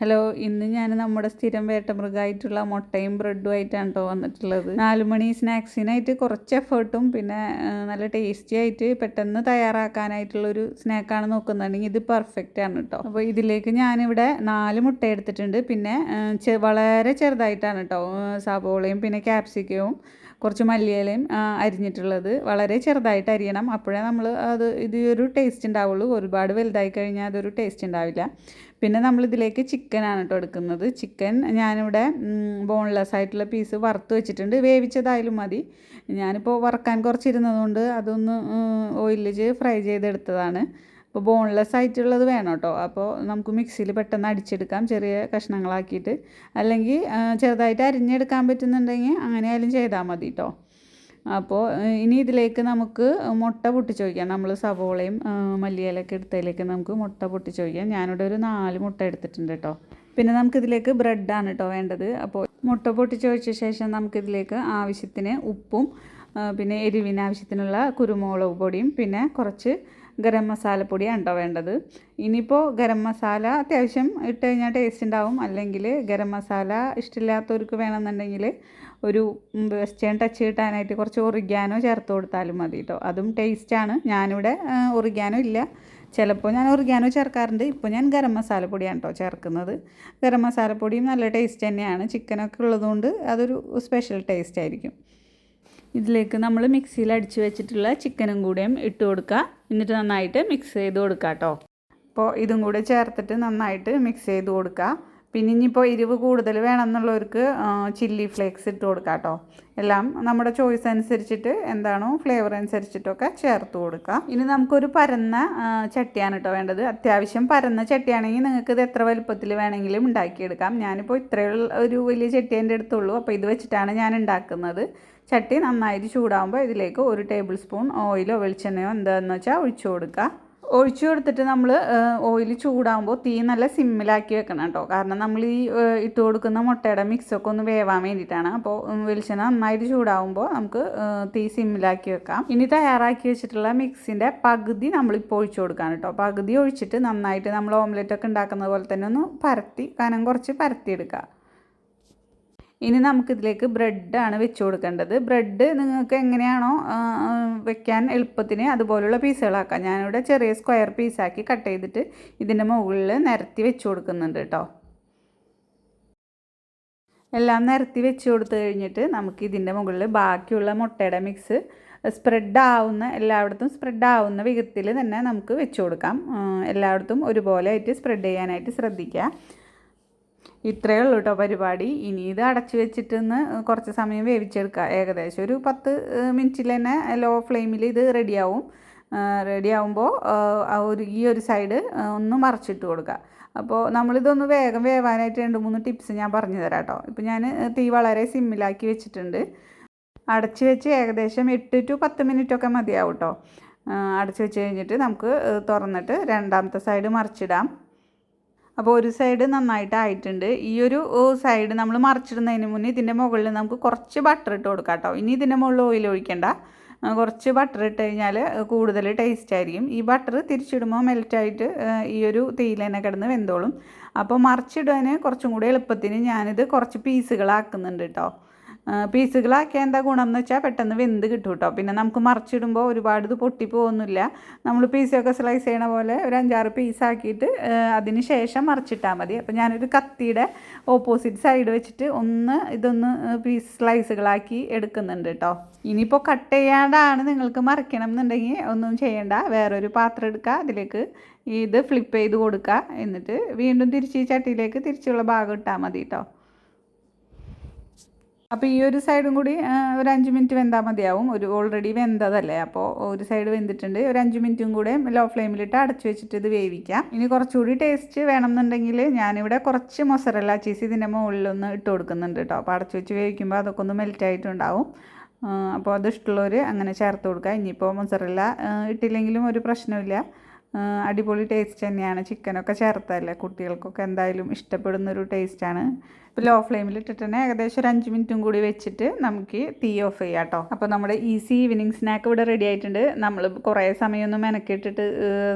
Hello ഇന്ന് ഞാൻ നമ്മുടെ സ്ഥിരം വേട്ടമൃഗമായിട്ടുള്ള മുട്ടയും ബ്രെഡും ആയിട്ടാണ് കേട്ടോ വന്നിട്ടുള്ളത്. നാലുമണി സ്നാക്സിനായിട്ട് കുറച്ച് എഫേർട്ടും പിന്നെ നല്ല ടേസ്റ്റി ആയിട്ട് പെട്ടെന്ന് തയ്യാറാക്കാനായിട്ടുള്ളൊരു സ്നാക്കാണ് നോക്കുന്നുണ്ടെങ്കിൽ ഇത് പെർഫെക്റ്റ് ആണ് കേട്ടോ അപ്പോൾ ഇതിലേക്ക് ഞാനിവിടെ നാല് മുട്ട എടുത്തിട്ടുണ്ട്. പിന്നെ വളരെ ചെറുതായിട്ടാണ് കേട്ടോ സബോളയും പിന്നെ ക്യാപ്സിക്കവും കുറച്ച് മല്ലിയിലയും അരിഞ്ഞിട്ടുള്ളത്. വളരെ ചെറുതായിട്ട് അരിയണം. അപ്പോഴേ നമ്മൾ അത് ഇത് ഒരു ടേസ്റ്റ് ഉണ്ടാവുള്ളൂ. ഒരുപാട് വലുതായി കഴിഞ്ഞാൽ അതൊരു ടേസ്റ്റ് ഉണ്ടാവില്ല. പിന്നെ നമ്മൾ ഇതിലേക്ക് ചിക്കനാണ് കേട്ടോ എടുക്കുന്നത്. ചിക്കൻ ഞാനിവിടെ ബോൺലെസ് ആയിട്ടുള്ള പീസ് വറുത്ത് വെച്ചിട്ടുണ്ട്. വേവിച്ചതായാലും മതി. ഞാനിപ്പോൾ വറക്കാൻ കുറച്ചിരുന്നതുകൊണ്ട് അതൊന്ന് ഓയിലിൽ ഫ്രൈ ചെയ്തെടുത്തതാണ്. അപ്പോൾ ബോൺലെസ് ആയിട്ടുള്ളത് വേണം കേട്ടോ. അപ്പോൾ നമുക്ക് മിക്സിയിൽ പെട്ടെന്ന് അടിച്ചെടുക്കാം ചെറിയ കഷ്ണങ്ങളാക്കിയിട്ട്. അല്ലെങ്കിൽ ചെറുതായിട്ട് അരിഞ്ഞെടുക്കാൻ പറ്റുന്നുണ്ടെങ്കിൽ അങ്ങനെയായാലും ചെയ്താൽ മതി കേട്ടോ. അപ്പോൾ ഇനി ഇതിലേക്ക് നമുക്ക് മുട്ട പൊട്ടിച്ച് വയ്ക്കാം നമ്മൾ സവോളയും മല്ലിയിലൊക്കെ എടുത്തതിലേക്ക് നമുക്ക് മുട്ട പൊട്ടിച്ച് വയ്ക്കാം ഞാനിവിടെ ഒരു നാല് മുട്ട എടുത്തിട്ടുണ്ട് കേട്ടോ. പിന്നെ നമുക്കിതിലേക്ക് ബ്രെഡാണ് കേട്ടോ വേണ്ടത്. അപ്പോൾ മുട്ട പൊട്ടിച്ച് വെച്ച ശേഷം നമുക്കിതിലേക്ക് ആവശ്യത്തിന് ഉപ്പും പിന്നെ എരിവിന് ആവശ്യത്തിനുള്ള കുരുമുളക് പൊടിയും പിന്നെ കുറച്ച് ഗരം മസാലപ്പൊടിയാണ് കേട്ടോ വേണ്ടത്. ഇനിയിപ്പോൾ ഗരം മസാല അത്യാവശ്യം ഇട്ട് കഴിഞ്ഞാൽ ടേസ്റ്റ് ഉണ്ടാവും. അല്ലെങ്കിൽ ഗരം മസാല ഇഷ്ടമില്ലാത്തവർക്ക് വേണമെന്നുണ്ടെങ്കിൽ ഒരു വെസ്റ്റേൺ ടച്ച് കിട്ടാനായിട്ട് കുറച്ച് ഒറിഗാനോ ചേർത്ത് കൊടുത്താലും മതി കേട്ടോ അതും ടേസ്റ്റാണ് ഞാനിവിടെ ഒറിഗാനോ ഇല്ല. ചിലപ്പോൾ ഞാൻ ഒറിഗാനോ ചേർക്കാറുണ്ട്. ഇപ്പോൾ ഞാൻ ഗരം മസാല പൊടിയാണ് കേട്ടോ ചേർക്കുന്നത്. ഗരം മസാല പൊടിയും നല്ല ടേസ്റ്റ് തന്നെയാണ്. ചിക്കനൊക്കെ ഉള്ളതുകൊണ്ട് അതൊരു സ്പെഷ്യൽ ടേസ്റ്റ് ആയിരിക്കും. ഇതിലേക്ക് നമ്മൾ മിക്സിയിൽ അടിച്ച് വെച്ചിട്ടുള്ള ചിക്കനും കൂടെയും ഇട്ട് കൊടുക്കുക. എന്നിട്ട് നന്നായിട്ട് മിക്സ് ചെയ്ത് കൊടുക്കുക കേട്ടോ. അപ്പോൾ ഇതും കൂടെ ചേർത്തിട്ട് നന്നായിട്ട് മിക്സ് ചെയ്ത് കൊടുക്കുക. പിന്നെ ഇനിയിപ്പോൾ എരിവ് കൂടുതൽ വേണമെന്നുള്ളവർക്ക് ചില്ലി ഫ്ലേക്സ് ഇട്ട് കൊടുക്കുക കേട്ടോ. എല്ലാം നമ്മുടെ ചോയ്സ് അനുസരിച്ചിട്ട് എന്താണോ ഫ്ലേവർ അനുസരിച്ചിട്ടൊക്കെ ചേർത്ത് കൊടുക്കാം. ഇനി നമുക്കൊരു പരന്ന ചട്ടിയാണ് കേട്ടോ വേണ്ടത്. അത്യാവശ്യം പരന്ന ചട്ടിയാണെങ്കിൽ നിങ്ങൾക്ക് ഇത് എത്ര വലുപ്പത്തിൽ വേണമെങ്കിലും ഉണ്ടാക്കിയെടുക്കാം. ഞാനിപ്പോൾ ഇത്രയുള്ള ഒരു വലിയ ചട്ടി എന്റെ അടുത്തുള്ളൂ. അപ്പോൾ ഇത് വെച്ചിട്ടാണ് ഞാൻ ഉണ്ടാക്കുന്നത്. ചട്ടി നന്നായിട്ട് ചൂടാകുമ്പോൾ ഇതിലേക്ക് ഒരു ടേബിൾ സ്പൂൺ ഓയിലോ വെളിച്ചെണ്ണയോ എന്താണെന്ന് വെച്ചാൽ ഒഴിച്ചു കൊടുക്കുക ഒഴിച്ചു കൊടുത്തിട്ട് നമ്മൾ ഓയിൽ ചൂടാകുമ്പോൾ തീ നല്ല സിമ്മിലാക്കി വെക്കണം കേട്ടോ. കാരണം നമ്മൾ ഈ ഇട്ട് കൊടുക്കുന്ന മുട്ടയുടെ മിക്സൊക്കെ ഒന്ന് വേവാൻ വേണ്ടിയിട്ടാണ്. അപ്പോൾ വെളിച്ചെണ്ണ നന്നായിട്ട് ചൂടാകുമ്പോൾ നമുക്ക് തീ സിമ്മിലാക്കി വെക്കാം. ഇനി തയ്യാറാക്കി വെച്ചിട്ടുള്ള മിക്സിന്റെ പകുതി നമ്മളിപ്പോൾ ഒഴിച്ചു കൊടുക്കാൻ കേട്ടോ. പകുതി ഒഴിച്ചിട്ട് നന്നായിട്ട് നമ്മൾ ഓംലെറ്റ് ഒക്കെ ഉണ്ടാക്കുന്നത് പോലെ തന്നെ ഒന്ന് പരത്തി കനം കുറച്ച് പരത്തിയെടുക്കുക. ഇനി നമുക്കിതിലേക്ക് ബ്രെഡാണ് വെച്ച് കൊടുക്കേണ്ടത്. ബ്രെഡ് നിങ്ങൾക്ക് എങ്ങനെയാണോ വെക്കാൻ എളുപ്പത്തിന് അതുപോലുള്ള പീസുകളാക്കാം. ഞാനിവിടെ ചെറിയ സ്ക്വയർ പീസാക്കി കട്ട് ചെയ്തിട്ട് ഇതിന്റെ മുകളിൽ നിരത്തി വെച്ച് കൊടുക്കുന്നുണ്ട് കേട്ടോ എല്ലാം നിരത്തി വെച്ച് കൊടുത്തു കഴിഞ്ഞിട്ട് നമുക്ക് ഇതിന്റെ മുകളിൽ ബാക്കിയുള്ള മുട്ടയുടെ മിക്സ് സ്പ്രെഡ് ആവുന്ന എല്ലായിടത്തും സ്പ്രെഡ് ആവുന്ന വിധത്തിൽ തന്നെ നമുക്ക് വെച്ച് കൊടുക്കാം. എല്ലായിടത്തും ഒരുപോലെ ആയിട്ട് സ്പ്രെഡ് ചെയ്യാനായിട്ട് ശ്രദ്ധിക്കുക. ഇത്രയേ ഉള്ളൂ കേട്ടോ പരിപാടി. ഇനി ഇത് അടച്ചു വെച്ചിട്ടൊന്ന് കുറച്ച് സമയം വേവിച്ചെടുക്കുക ഏകദേശം ഒരു പത്ത് മിനിറ്റിൽ തന്നെ ലോ ഫ്ലെയിമിൽ ഇത് റെഡിയാവും. റെഡിയാവുമ്പോൾ ഒരു ഈ ഒരു സൈഡ് ഒന്ന് മറച്ചിട്ട് കൊടുക്കുക. അപ്പോൾ നമ്മളിതൊന്ന് വേഗം വേവാനായിട്ട് രണ്ട് മൂന്ന് ടിപ്സ് ഞാൻ പറഞ്ഞു തരാം കേട്ടോ ഇപ്പോൾ ഞാൻ തീ വളരെ സിമ്മിലാക്കി വെച്ചിട്ടുണ്ട്. അടച്ചു വെച്ച് ഏകദേശം എട്ട് ടു പത്ത് മിനിറ്റ് ഒക്കെ മതിയാവും കേട്ടോ അടച്ചു വെച്ച് കഴിഞ്ഞിട്ട് നമുക്ക് തുറന്നിട്ട് രണ്ടാമത്തെ സൈഡ് മറിച്ചിടാം. അപ്പോൾ ഒരു സൈഡ് നന്നായിട്ട് ആയിട്ടുണ്ട്. ഈ ഒരു സൈഡ് നമ്മൾ മറിച്ചിടുന്നതിന് മുന്നേ ഇതിന്റെ മുകളിൽ നമുക്ക് കുറച്ച് ബട്ടർ ഇട്ട് കൊടുക്കാം കേട്ടോ. ഇനി ഇതിന്റെ മുകളിൽ ഓയിൽ ഒഴിക്കണ്ട. കുറച്ച് ബട്ടർ ഇട്ട് കഴിഞ്ഞാൽ കൂടുതൽ ടേസ്റ്റ് ആയിരിക്കും. ഈ ബട്ടർ തിരിച്ചിടുമ്പോൾ മെൽറ്റായിട്ട് ഈ ഒരു തീയിൽ തന്നെ കിടന്ന് വെന്തോളും. അപ്പോൾ മറിച്ചിടാൻ കുറച്ചും കൂടി എളുപ്പത്തിന് ഞാനിത് കുറച്ച് പീസുകളാക്കുന്നുണ്ട് കേട്ടോ. പീസുകളാക്കിയാൽ എന്താ ഗുണം എന്ന് വെച്ചാൽ പെട്ടെന്ന് വെന്ത് കിട്ടും കേട്ടോ പിന്നെ നമുക്ക് മറിച്ചിടുമ്പോൾ ഒരുപാട് ഇത് പൊട്ടിപ്പോകുന്നില്ല നമ്മൾ പീസൊക്കെ സ്ലൈസ് ചെയ്യണ പോലെ ഒരു അഞ്ചാറ് പീസാക്കിയിട്ട് അതിന് ശേഷം മറിച്ചിട്ടാൽ മതി. അപ്പോൾ ഞാനൊരു കത്തിയുടെ ഓപ്പോസിറ്റ് സൈഡ് വെച്ചിട്ട് ഒന്ന് ഇതൊന്ന് പീസ് സ്ലൈസുകളാക്കി എടുക്കുന്നുണ്ട് കേട്ടോ ഇനിയിപ്പോൾ കട്ട് ചെയ്യാണ്ടാണ് നിങ്ങൾക്ക് മറിക്കണം എന്നുണ്ടെങ്കിൽ ഒന്നും ചെയ്യണ്ട. വേറൊരു പാത്രം എടുക്കുക അതിലേക്ക് ഇത് ഫ്ലിപ്പ് ചെയ്ത് കൊടുക്കുക എന്നിട്ട് വീണ്ടും തിരിച്ച് ചട്ടിയിലേക്ക് തിരിച്ചുള്ള ഭാഗം ഇട്ടാൽ മതി കേട്ടോ അപ്പോൾ ഈ ഒരു സൈഡും കൂടി ഒരു അഞ്ച് മിനിറ്റ് വെന്താൽ മതിയാവും. ഒരു ഓൾറെഡി വെന്തതല്ലേ? അപ്പോൾ ഒരു സൈഡ് വെന്തിട്ടുണ്ട്. ഒരു അഞ്ച് മിനിറ്റും കൂടെ ലോ ഫ്ലെയിമിലിട്ട് അടച്ചു വെച്ചിട്ട് ഇത് വേവിക്കാം. ഇനി കുറച്ചുകൂടി ടേസ്റ്റ് വേണമെന്നുണ്ടെങ്കിൽ ഞാനിവിടെ കുറച്ച് മൊസറല്ല ചീസ് ഇതിന്റെ മുകളിലൊന്ന് ഇട്ട് കൊടുക്കുന്നുണ്ട് കേട്ടോ അപ്പോൾ അടച്ചു വെച്ച് വേവിക്കുമ്പോൾ അതൊക്കെ ഒന്ന് മെൽറ്റ് ആയിട്ടുണ്ടാവും. അപ്പോൾ അത് ഇഷ്ടമുള്ളവർ അങ്ങനെ ചേർത്ത് കൊടുക്കുക. ഇനിയിപ്പോൾ മൊസറല്ല ഇട്ടില്ലെങ്കിലും ഒരു പ്രശ്നമില്ല അടിപൊളി ടേസ്റ്റ് തന്നെയാണ് ചിക്കനൊക്കെ ചേർത്തല്ലേ കുട്ടികൾക്കൊക്കെ എന്തായാലും ഇഷ്ടപ്പെടുന്ന ഒരു ടേസ്റ്റാണ് ഇപ്പോൾ ലോ ഫ്ലെയിമിൽ ഇട്ടിട്ട് തന്നെ ഏകദേശം ഒരു അഞ്ച് മിനിറ്റും കൂടി വെച്ചിട്ട് നമുക്ക് തീ ഓഫ് ചെയ്യാം കേട്ടോ അപ്പോൾ നമ്മുടെ ഈസി ഈവനിങ് സ്നാക്ക് ഇവിടെ റെഡി ആയിട്ടുണ്ട്. നമ്മൾ കുറേ സമയമൊന്നും മെനക്കിട്ടിട്ട്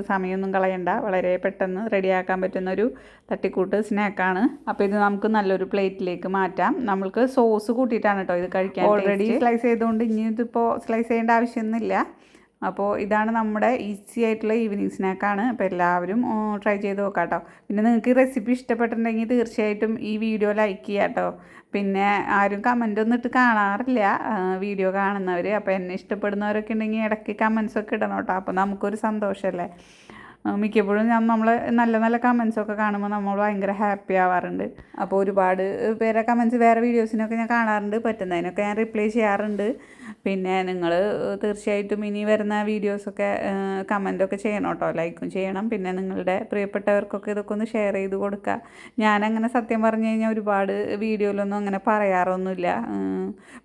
സമയമൊന്നും കളയണ്ട. വളരെ പെട്ടെന്ന് റെഡിയാക്കാൻ പറ്റുന്ന ഒരു തട്ടിക്കൂട്ട് സ്നാക്കാണ് അപ്പോൾ ഇത് നമുക്ക് നല്ലൊരു പ്ലേറ്റിലേക്ക് മാറ്റാം. നമ്മൾക്ക് സോസ് കൂട്ടിയിട്ടാണ് കേട്ടോ ഇത് കഴിക്കാൻ ഓൾറെഡി സ്ലൈസ് ചെയ്തുകൊണ്ട് ഇനി ഇതിപ്പോൾ സ്ലൈസ് ചെയ്യേണ്ട ആവശ്യമൊന്നുമില്ല. അപ്പോൾ ഇതാണ് നമ്മുടെ ഈസി ആയിട്ടുള്ള ഈവനിങ് സ്നാക്കാണ് അപ്പോൾ എല്ലാവരും ട്രൈ ചെയ്ത് നോക്കാം കേട്ടോ പിന്നെ നിങ്ങൾക്ക് ഈ റെസിപ്പി ഇഷ്ടപ്പെട്ടിട്ടുണ്ടെങ്കിൽ തീർച്ചയായിട്ടും ഈ വീഡിയോ ലൈക്ക് ചെയ്യുക കേട്ടോ പിന്നെ ആരും കമന്റ് ഒന്നും ഇട്ട് കാണാറില്ല വീഡിയോ കാണുന്നവർ അപ്പോൾ എന്നെ ഇഷ്ടപ്പെടുന്നവരൊക്കെ ഉണ്ടെങ്കിൽ ഇടയ്ക്ക് കമൻസ് ഒക്കെ ഇടണം കേട്ടോ അപ്പോൾ നമുക്കൊരു സന്തോഷമല്ലേ മിക്കപ്പോഴും ഞാൻ നമ്മൾ നല്ല നല്ല കമൻസൊക്കെ കാണുമ്പോൾ നമ്മൾ ഭയങ്കര ഹാപ്പി ആവാറുണ്ട്. അപ്പോൾ ഒരുപാട് പേരെ കമൻസ് വേറെ വീഡിയോസിനൊക്കെ ഞാൻ കാണാറുണ്ട്. പറ്റുന്നതിനൊക്കെ ഞാൻ റിപ്ലൈ ചെയ്യാറുണ്ട്. പിന്നെ നിങ്ങൾ തീർച്ചയായിട്ടും ഇനി വരുന്ന വീഡിയോസൊക്കെ കമന്റൊക്കെ ചെയ്യണം കേട്ടോ ലൈക്കും ചെയ്യണം. പിന്നെ നിങ്ങളുടെ പ്രിയപ്പെട്ടവർക്കൊക്കെ ഇതൊക്കെ ഒന്ന് ഷെയർ ചെയ്ത് കൊടുക്കുക. ഞാനങ്ങനെ സത്യം പറഞ്ഞു കഴിഞ്ഞാൽ ഒരുപാട് വീഡിയോയിലൊന്നും അങ്ങനെ പറയാറൊന്നുമില്ല.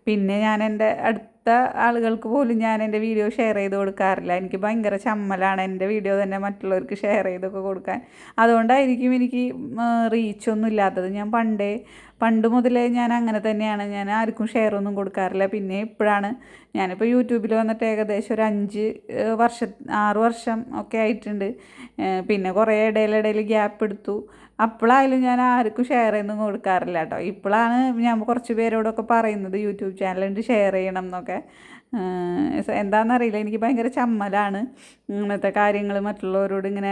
പിന്നെ ഞാൻ എന്റെ അടുത്ത ആളുകൾക്ക് പോലും ഞാൻ എന്റെ വീഡിയോ ഷെയർ ചെയ്ത് കൊടുക്കാറില്ല. എനിക്ക് ഭയങ്കര ചമ്മലാണ് എന്റെ വീഡിയോ തന്നെ മറ്റുള്ളവർക്ക് ഷെയർ ചെയ്തൊക്കെ കൊടുക്കാൻ. അതുകൊണ്ടായിരിക്കും എനിക്ക് റീച്ചൊന്നും ഇല്ലാത്തത്. ഞാൻ പണ്ടേ പണ്ട് മുതലേ ഞാൻ അങ്ങനെ തന്നെയാണ്. ഞാൻ ആർക്കും ഷെയർ ഒന്നും കൊടുക്കാറില്ല. പിന്നെ ഇപ്പോഴാണ് ഞാനിപ്പോൾ യൂട്യൂബിൽ വന്നിട്ട് ഏകദേശം ഒരു അഞ്ച് വർഷം ആറ് വർഷം ഒക്കെ ആയിട്ടുണ്ട്. പിന്നെ കുറേ ഇടയിലിടയിൽ ഗ്യാപ്പ് എടുത്തു. അപ്പോഴായാലും ഞാൻ ആർക്കും ഷെയർ ഒന്നും കൊടുക്കാറില്ല കേട്ടോ ഇപ്പോഴാണ് ഞാൻ കുറച്ച് പേരോടൊക്കെ പറയുന്നത് യൂട്യൂബ് ചാനലുണ്ട് ഷെയർ ചെയ്യണം എന്നൊക്കെ. എന്താണെന്നറിയില്ല എനിക്ക് ഭയങ്കര ചമ്മലാണ്. ഇങ്ങനത്തെ കാര്യങ്ങൾ മറ്റുള്ളവരോട് ഇങ്ങനെ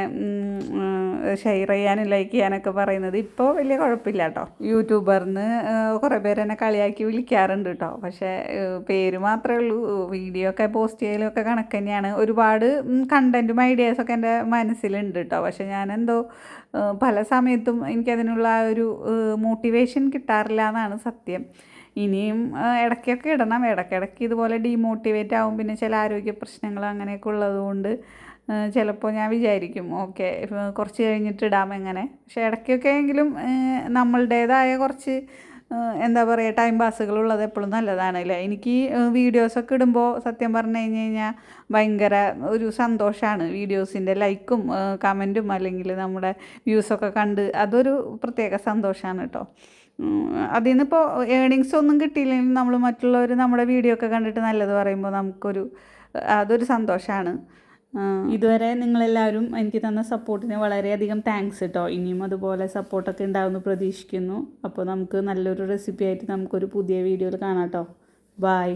ഷെയർ ചെയ്യാനും ലൈക്ക് ചെയ്യാനൊക്കെ പറയുന്നത്. ഇപ്പോൾ വലിയ കുഴപ്പമില്ല കേട്ടോ യൂട്യൂബറിന് കുറേ പേര് എന്നെ കളിയാക്കി വിളിക്കാറുണ്ട് കേട്ടോ പക്ഷേ പേര് മാത്രമേ ഉള്ളൂ. വീഡിയോ ഒക്കെ പോസ്റ്റ് ചെയ്യലൊക്കെ കണക്ക് തന്നെയാണ്. ഒരുപാട് കണ്ടന്റും ഐഡിയാസൊക്കെ എന്റെ മനസ്സിലുണ്ട് കേട്ടോ പക്ഷേ ഞാനെന്തോ പല സമയത്തും എനിക്കതിനുള്ള ഒരു മോട്ടിവേഷൻ കിട്ടാറില്ല എന്നാണ് സത്യം. ഇനിയും ഇടയ്ക്കൊക്കെ ഇടണം. ഇടയ്ക്കിടയ്ക്ക് ഇതുപോലെ ഡീമോട്ടിവേറ്റ് ആവും. പിന്നെ ചില ആരോഗ്യ പ്രശ്നങ്ങൾ അങ്ങനെയൊക്കെ ഉള്ളതുകൊണ്ട് ചിലപ്പോൾ ഞാൻ വിചാരിക്കും ഓക്കെ കുറച്ച് കഴിഞ്ഞിട്ട് ഇടാം എങ്ങനെ? പക്ഷെ ഇടയ്ക്കൊക്കെ എങ്കിലും നമ്മളുടേതായ കുറച്ച് എന്താ പറയുക ടൈം പാസുകൾ ഉള്ളത് എപ്പോഴും നല്ലതാണ് അല്ലേ? എനിക്ക് വീഡിയോസൊക്കെ ഇടുമ്പോൾ സത്യം പറഞ്ഞു കഴിഞ്ഞ് കഴിഞ്ഞാൽ ഭയങ്കര ഒരു സന്തോഷമാണ് വീഡിയോസിന്റെ ലൈക്കും കമന്റും അല്ലെങ്കിൽ നമ്മുടെ വ്യൂസൊക്കെ കണ്ട് അതൊരു പ്രത്യേക സന്തോഷമാണ് കേട്ടോ അതിൽ നിന്നിപ്പോൾ ഏണിങ്സ് ഒന്നും കിട്ടിയില്ലെങ്കിൽ നമ്മൾ മറ്റുള്ളവർ നമ്മുടെ വീഡിയോ ഒക്കെ കണ്ടിട്ട് നല്ലത് പറയുമ്പോൾ നമുക്കൊരു അതൊരു സന്തോഷമാണ് ഇതുവരെ നിങ്ങളെല്ലാവരും എനിക്ക് തന്ന സപ്പോർട്ടിന് വളരെയധികം താങ്ക്സ് കേട്ടോ ഇനിയും അതുപോലെ സപ്പോർട്ടൊക്കെ ഉണ്ടാവുമെന്ന് പ്രതീക്ഷിക്കുന്നു. അപ്പോൾ നമുക്ക് നല്ലൊരു റെസിപ്പി ആയിട്ട് നമുക്കൊരു പുതിയ വീഡിയോയിൽ കാണാം കേട്ടോ ബായ്